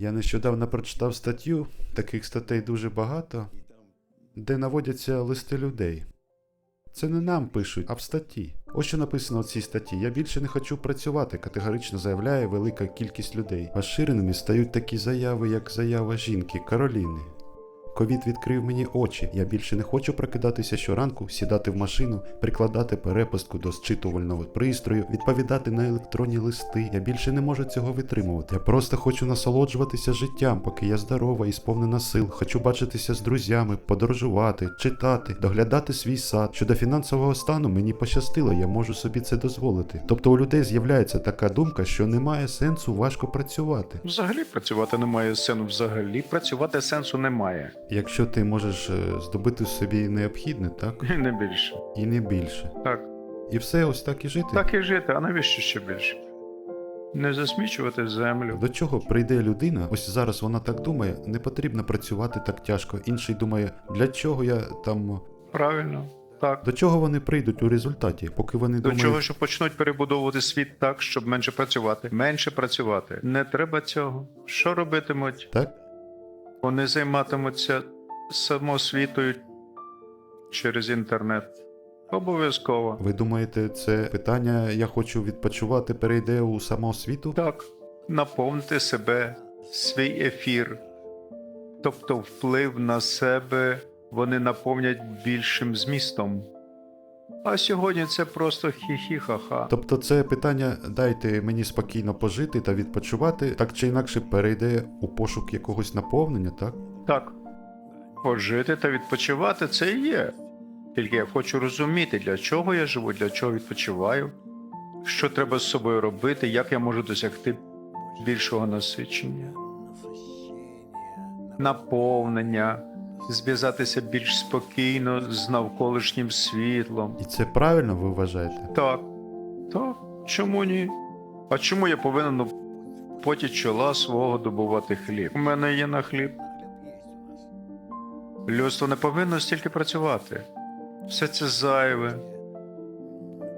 Я нещодавно прочитав статтю, таких статей дуже багато, де наводяться листи людей. Це не нам пишуть, а в статті. Ось що написано в цій статті. Я більше не хочу працювати, категорично заявляє велика кількість людей. Поширеними стають такі заяви, як заява жінки Кароліни. Ковід відкрив мені очі. Я більше не хочу прокидатися щоранку, сідати в машину, прикладати перепустку до зчитувального пристрою, відповідати на електронні листи. Я більше не можу цього витримувати. Я просто хочу насолоджуватися життям, поки я здорова і сповнена сил. Хочу бачитися з друзями, подорожувати, читати, доглядати свій сад. Щодо фінансового стану мені пощастило, я можу собі це дозволити. Тобто у людей з'являється така думка, що немає сенсу важко працювати. Взагалі працювати немає сенсу. Взагалі працювати сенсу немає. Якщо ти можеш е, здобути собі необхідне, так І не більше. і не більше. Так. І все ось так і жити. Так і жити, а навіщо ще більше? Не засмічувати землю. До чого прийде людина? Ось зараз вона так думає, не потрібно працювати так тяжко. Інший думає, для чого я там. Правильно. Так. До чого вони прийдуть у результаті, поки вони До думають, чого, що почнуть перебудовувати світ так, щоб менше працювати. Менше працювати. Не треба цього. Що робитимуть? так? Вони займатимуться самосвітою через інтернет. Обов'язково. Ви думаєте, це питання я хочу відпочивати перейде у самоосвіту? Так, наповнити себе, свій ефір. Тобто вплив на себе вони наповнять більшим змістом. А сьогодні це просто хі-хі-ха-ха. Тобто це питання дайте мені спокійно пожити та відпочивати, так чи інакше перейде у пошук якогось наповнення, так? Так. Пожити та відпочивати це і є. Тільки я хочу розуміти, для чого я живу, для чого відпочиваю, що треба з собою робити, як я можу досягти більшого насичення, наповнення, зв'язатися більш спокійно з навколишнім світлом. І це правильно ви вважаєте? Так, так, чому ні? А чому я повинен в поті чола свого добувати хліб? У мене є на хліб. Людство не повинно стільки працювати. Все це зайве.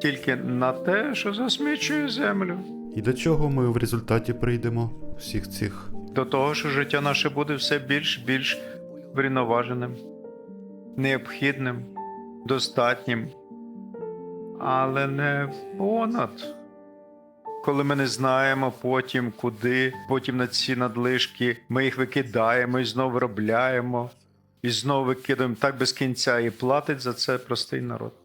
Тільки на те, що засмічує землю. І до чого ми в результаті прийдемо всіх цих До того, що життя наше буде все більш більш врівноваженим, необхідним, достатнім, але не понад. Коли ми не знаємо потім куди, потім на ці надлишки ми їх викидаємо і знову виробляємо, і знову викидаємо так без кінця, і платить за це простий народ.